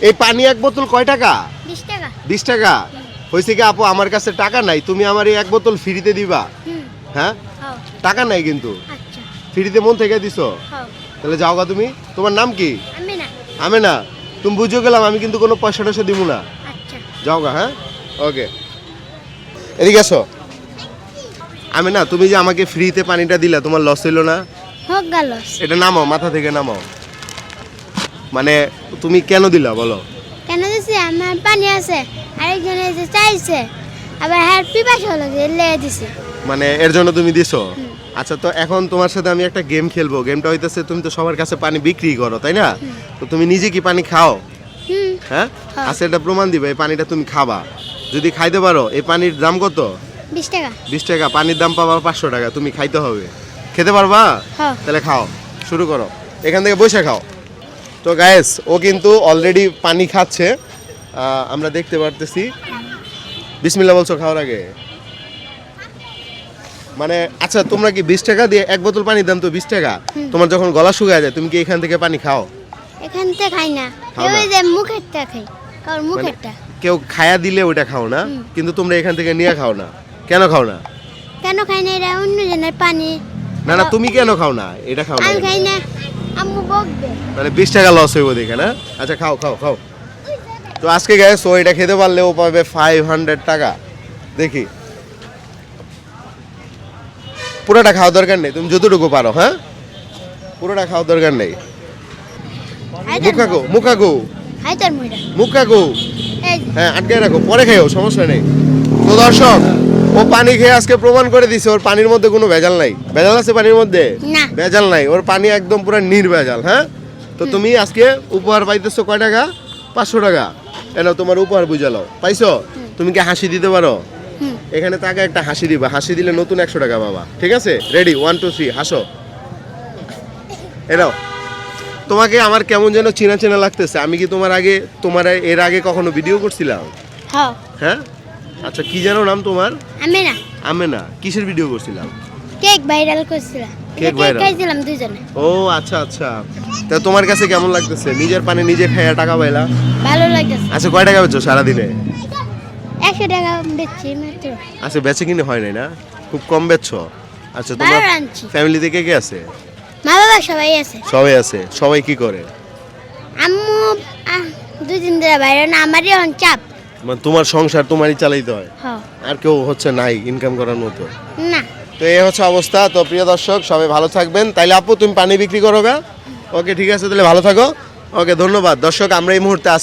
এই পানি এক বোতল কয় টাকা? বিশ টাকা। হয়েছে কি আপু আমার কাছে টাকা নাই তুমি আমার এই এক বোতল ফ্রিতে দিবা? হ্যাঁ? টাকা নাই কিন্তু। আচ্ছা। ফ্রিতে মন থেকে দিছো? তাহলে যাও গা তুমি। তোমার নাম কি? আমি না। তুমি বুঝে গেলাম আমি কিন্তু কোনো পয়সা টয়সা দিব না। আচ্ছা। যাও গা হ্যাঁ? ওকে। এদিকে আসো। আমি না তুমি যে আমাকে ফ্রিতে পানিটা দিলা তোমার লস হইল না? এটা নামাও মাথা থেকে নামাও। মানে তুমি কেন দিলা বলো? কেন দিছি? আমার পানি আছে আরেকজন এসে চাইছে আবার হ্যাঁ পিপাস হলো যে লেগে দিছে। মানে এর জন্য তুমি দিছো? আচ্ছা তো এখন তোমার সাথে আমি একটা গেম খেলব। গেমটা হইতেছে তুমি তো সবার কাছে পানি বিক্রি করো তাই না? তো তুমি নিজে কি পানি খাও? হুম হ্যাঁ। আচ্ছা এটা প্রমাণ দিবে এই পানিটা তুমি খাবা। যদি খাইতে পারো এই পানির দাম কত? বিশ টাকা। বিশ টাকা পানির দাম পাবা পাঁচশো টাকা তুমি খাইতে হবে। খেতে পারবা? তাহলে খাও শুরু করো। এখান থেকে বসে খাও। তো গায়েস ও কিন্তু অলরেডি পানি খাচ্ছে। আমরা দেখতে পারতেছি। বিসমিল্লা বলছো খাওয়ার আগে? মানে আচ্ছা তোমরা কি বিশ টাকা দিয়ে এক বোতল পানি দাম তো বিশ টাকা? তোমার যখন গলা শুকায় যায় তুমি কি এখান থেকে পানি খাও? এখান থেকে খাই না? মুখেরটা খাই। কারণ মানে মুখেরটা। কেউ খায়া দিলে ওটা খাও না কিন্তু তোমরা এখান থেকে নিয়ে খাও না। কেন খাও না? কেন খাই না? এটা অন্য জনের পানি। না না তুমি কেন খাও না? এটা খাও না আমি খাই না। আম্মু বকবে মানে বিশ টাকা লস হইব দেখে না? আচ্ছা খাও খাও খাও। তো আজকে গ্যাস ও এটা খেতে পারলে ও পাবে ফাইভ হান্ড্রেড টাকা। দেখি। পুরোটা খাওয়ার দরকার নেই। তুমি যতটুকু পারো হ্যাঁ? পুরোটা খাওয়ার দরকার নেই। তোর মুইটা মুখাকো হ্যাঁ আটকে রাখো পরে খেয়েও সমস্যা নেই। তো দর্শক ও পানি খেয়ে আজকে প্রমাণ করে দিছে ওর পানির মধ্যে কোনো ভেজাল নাই। ভেজাল আছে পানির মধ্যে? না। ভেজাল নাই ওর পানি একদম পুরো নির্ভেজাল হ্যাঁ? তো তুমি আজকে উপহার পাইতেছো কয় টাকা? পাঁচশো টাকা। এনাও তোমার উপহার বুঝালো পাইছো? তুমি কি হাসি দিতে পারো? এখানে তাকে একটা হাসি দিবা। হাসি দিলে নতুন একশো টাকা বাবা ঠিক আছে? রেডি ওয়ান টু থ্রি হাসো। এনাও তোমাকে আমার কেমন যেন চেনা চেনা লাগতেছে। আমি কি তোমার আগে তোমার এর আগে কখনো ভিডিও করছিলাম? হ্যাঁ? আচ্ছা কি যেন নাম তোমার? আমি না আমি না কিসের ভিডিও করছিলাম? কেক ভাইরাল করছিলাম। Cake viral? খাইছিলাম দুজনে। ও আচ্ছা আচ্ছা। তা তোমার কাছে কেমন লাগতেছে? নিজের পানে নিজে খাইয়া টাকা পাইলা? ভালো লাগতেছে। আচ্ছা কয় টাকা বেচো সারাদিনে? একশো টাকা বেচছি মাত্র। আচ্ছা বেচে কিনে হয় নাই না? খুব কম বেচছো? আচ্ছা তোমার আনছি। ফ্যামিলিতে কে কে আছে? মা বাবা সবাই আছে। সবাই আছে। সবাই কি করে? আম্মু দুই দিন ধরে বাইরে না আমারই এখন চাপ। মানে তোমার সংসার তোমারই চালাইতে হয়। আর কেউ হচ্ছে নাই ইনকাম করার মতো। না। তো এই হচ্ছে অবস্থা। তো প্রিয় দর্শক সবাই ভালো থাকবেন। তাইলে আপু তুমি পানি বিক্রি করো ওকে ঠিক আছে তাহলে ভালো থাকো। ওকে ধন্যবাদ। দর্শক আমরা এই মুহূর্তে আছি